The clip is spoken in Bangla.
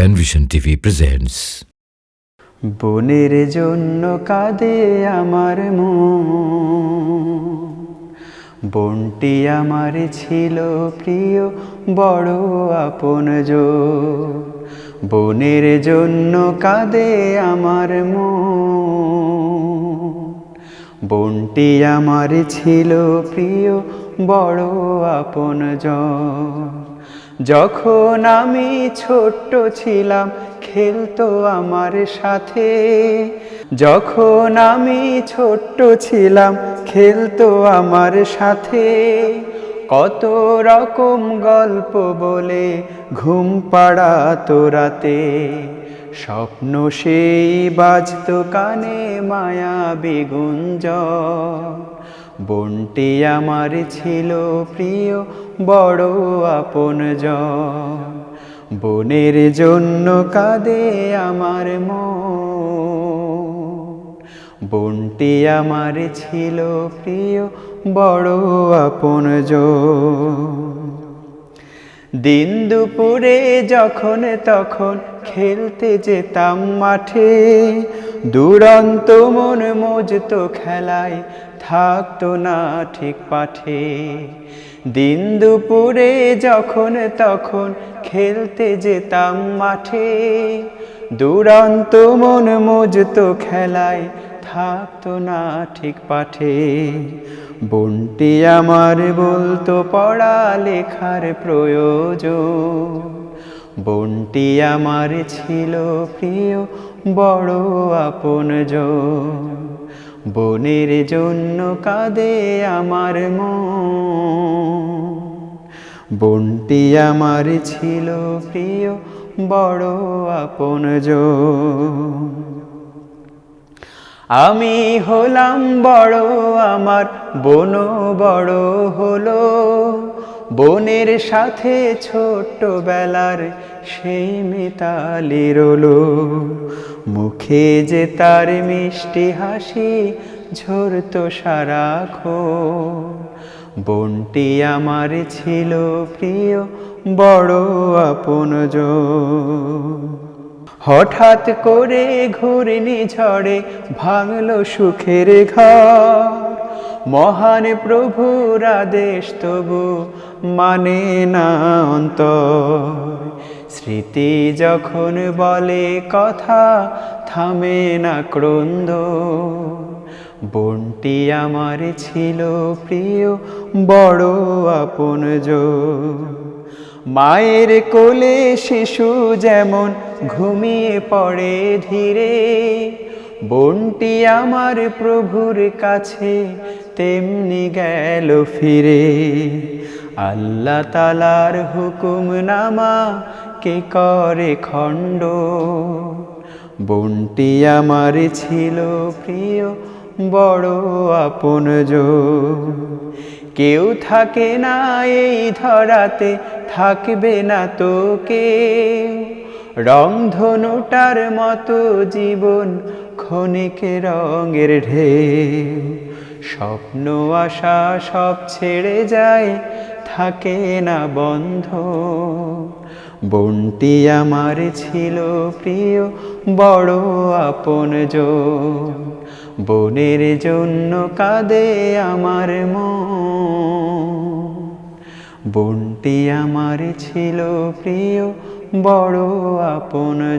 Penvision TV presents বনের জন্য কাঁদে আমার মন। বনটি আমার ছিল প্রিয়, বড় আপন বনের জন্য কাঁদে আমার মন। বনটি আমার ছিল প্রিয়, বড় আপন যখন আমি ছোট্ট ছিলাম, খেলতো আমার সাথে। যখন আমি ছোট্ট ছিলাম, খেলতো আমার সাথে। কত রকম গল্প বলে ঘুম পাড়াতো রাতে। স্বপ্ন সেই বাজতো কানে মায়া বেগুঞ্জ বনটি আমার ছিল প্রিয়, বড় আপন বনের জন্য কাঁদে আমার মন। বনটি আমার ছিল প্রিয়, বড় আপন দিন দুপুরে যখন তখন খেলতে যেতাম মাঠে। দুরন্ত মন মজতো খেলায় থাকতো না ঠিক পাঠে। দিন দুপুরে যখন তখন খেলতে যেতাম মাঠে। দুরন্ত মন মজতো খেলায় থাকতো না ঠিক পাঠে। বনটি আমার বলতো পড়া লেখার প্রয়োজন। বনটি আমার ছিল প্রিয়, বড় আপন বনের জন্য কাঁদে আমার মন। বনটি আমার ছিল প্রিয়, বড় আপন আমি হলাম বড়, আমার বন বড় হলো। বনের সাথে ছোট্ট বেলার সেই মিতালি রলো। মুখে যে তার মিষ্টি হাসি ঝরতো সারাখো বনটি আমার ছিল প্রিয়, বড় আপন হঠাৎ করে ঘুরনি ঝড়ে ভাঙলো সুখের ঘর। মহান প্রভুর আদেশ তবু মানে না অন্তর। স্মৃতি যখন বলে কথা, থামে না ক্রন্দ। বনটি আমার ছিল প্রিয়, বড় আপন মায়ের কোলে শিশু যেমন ঘুমিয়ে পড়ে ধীরে, বনটি আমার প্রভুর কাছে তেমনি গেল ফিরে। আল্লাহ তালার হুকুম নামা কে করে খণ্ড? বনটি আমার ছিল প্রিয়, বড় আপন কেউ থাকে না এই ধরাতে, থাকবে না তো কেউ রংধনুটার মতো জীবন, ক্ষণিক রঙের ঢেউ স্বপ্ন, আশা সব ছেড়ে যায়, থাকে না বন্ধ বনটি আমার ছিল প্রিয়, বড় আপন জো বনের জন্য কাঁদে আমার মন। বন্টি আমার ছিল প্রিয়, বড় আপন